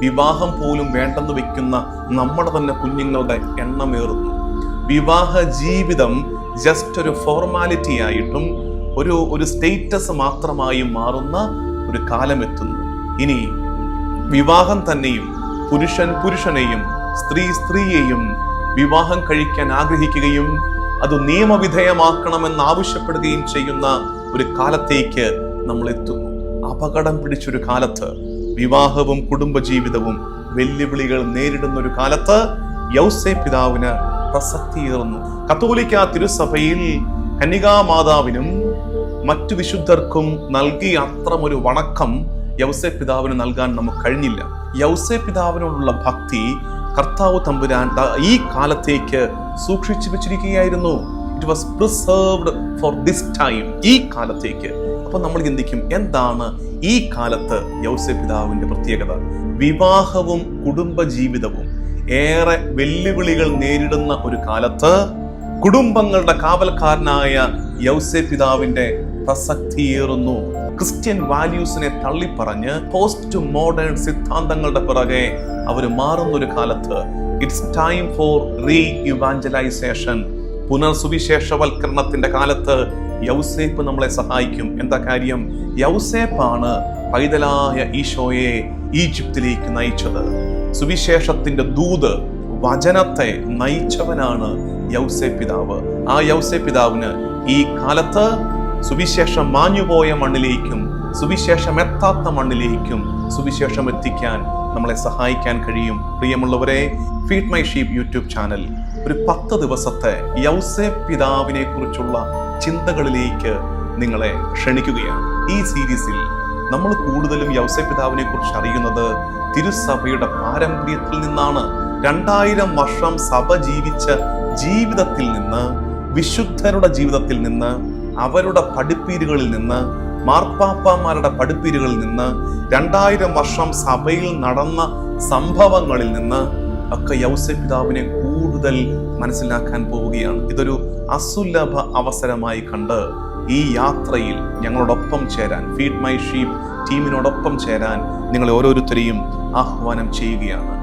വിവാഹം പോലും വേണ്ടെന്ന് വെക്കുന്ന നമ്മുടെ തന്നെ കുഞ്ഞുങ്ങളുടെ എണ്ണമേറുന്നു. വിവാഹ ജീവിതം ജസ്റ്റ് ഒരു ഫോർമാലിറ്റി ആയിട്ടും ഒരു ഒരു സ്റ്റേറ്റസ് മാത്രമായും മാറുന്ന ഒരു കാലം എത്തുന്നു ഇനി വിവാഹം തന്നെയും പുരുഷൻ പുരുഷനെയും സ്ത്രീ സ്ത്രീയെയും വിവാഹം കഴിക്കാൻ ആഗ്രഹിക്കുകയും അത് നിയമവിധേയമാക്കണമെന്ന് ആവശ്യപ്പെടുകയും ചെയ്യുന്ന ഒരു കാലത്തേക്ക് നമ്മൾ എത്തുന്നു അപകടം പിടിച്ചൊരു കാലത്ത് വിവാഹവും കുടുംബജീവിതവും വെല്ലുവിളികൾ നേരിടുന്ന ഒരു കാലത്ത് യൗസേ പിതാവിന് പ്രസക്തിയേറുന്നു കത്തോലിക്ക തിരുസഭയിൽ കന്യകാമാതാവിനും മറ്റു വിശുദ്ധർക്കും നൽകിയ അത്രമൊരു വണക്കം യൗസെ പിതാവിന് നൽകാൻ നമുക്ക് കഴിഞ്ഞില്ല. യൗസെ പിതാവിനോടുള്ള ഭക്തി കർത്താവ് തമ്പുരാൻ ഈ കാലത്തേക്ക് സൂക്ഷിച്ചു വെച്ചിരിക്കുകയായിരുന്നു. It was preserved for this time ഈ കാലത്തേക്ക് അപ്പൊ നമ്മൾ ചിന്തിക്കും എന്താണ് ഈ കാലത്ത് യൗസേ പ്രത്യേകത? വിവാഹവും കുടുംബജീവിതവും. ഏറെ വെല്ലുവിളികൾ നേരിടുന്ന ഒരു കാലത്ത് കുടുംബങ്ങളുടെ കാവൽക്കാരനായ യൗസേ പ്രസക്തിയേറുന്നു ക്രിസ്ത്യൻ വാല്യൂസിനെ തള്ളിപ്പറഞ്ഞ് പോസ്റ്റ് മോഡേൺ സിദ്ധാന്തങ്ങളുടെ പിറകെ അവർ മാറുന്ന ഒരു കാലത്ത് it's time for re evangelization പുനർസുവിശേഷവൽക്കരണത്തിന്റെ കാലത്ത് യൗസേപ്പ് നമ്മളെ സഹായിക്കും. എന്താ കാര്യം? യൗസേപ്പാണ് പൈതലായ ഈശോയെ ഈജിപ്തിലേക്ക് നയിച്ചത്. സുവിശേഷത്തിന്റെ ദൂത് വചനത്തെ നയിച്ചവനാണ് യൗസേ പിതാവ് ആ യൗസേ പിതാവിന് ഈ കാലത്ത് സുവിശേഷം മാഞ്ഞുപോയ മണ്ണിലേക്കും സുവിശേഷം എത്താത്ത മണ്ണിലേക്കും സുവിശേഷം എത്തിക്കാൻ നമ്മളെ സഹായിക്കാൻ കഴിയും. പ്രിയമുള്ളവരെ feed my sheep YouTube channel ഒരു പത്ത് ദിവസത്തെ യൗസേ പിതാവിനെ കുറിച്ചുള്ള ചിന്തകളിലേക്ക് നിങ്ങളെ ക്ഷണിക്കുകയാണ്. ഈ സീരീസിൽ നമ്മൾ കൂടുതലും യൗസേ പിതാവിനെ കുറിച്ച് അറിയുന്നത് തിരുസഭയുടെ പാരമ്പര്യത്തിൽ നിന്നാണ്. രണ്ടായിരം വർഷം സഭ ജീവിച്ച ജീവിതത്തിൽ നിന്ന് വിശുദ്ധരുടെ ജീവിതത്തിൽ നിന്ന് അവരുടെ പഠിപ്പീരുകളിൽ നിന്ന് മാർപ്പാപ്പമാരുടെ പഠിപ്പീരുകളിൽ നിന്ന് രണ്ടായിരം വർഷം സഭയിൽ നടന്ന സംഭവങ്ങളിൽ നിന്ന് ഒക്കെ യൗസേ പിതാവിനെ കൂടുതൽ മനസ്സിലാക്കാൻ പോവുകയാണ്. ഇതൊരു അസുലഭ അവസരമായി കണ്ട് ഈ യാത്രയിൽ ഞങ്ങളോടൊപ്പം ചേരാൻ ഫീഡ് മൈ ഷീപ്പ് ടീമിനോടൊപ്പം ചേരാൻ നിങ്ങളെ ഓരോരുത്തരെയും ആഹ്വാനം ചെയ്യുകയാണ്.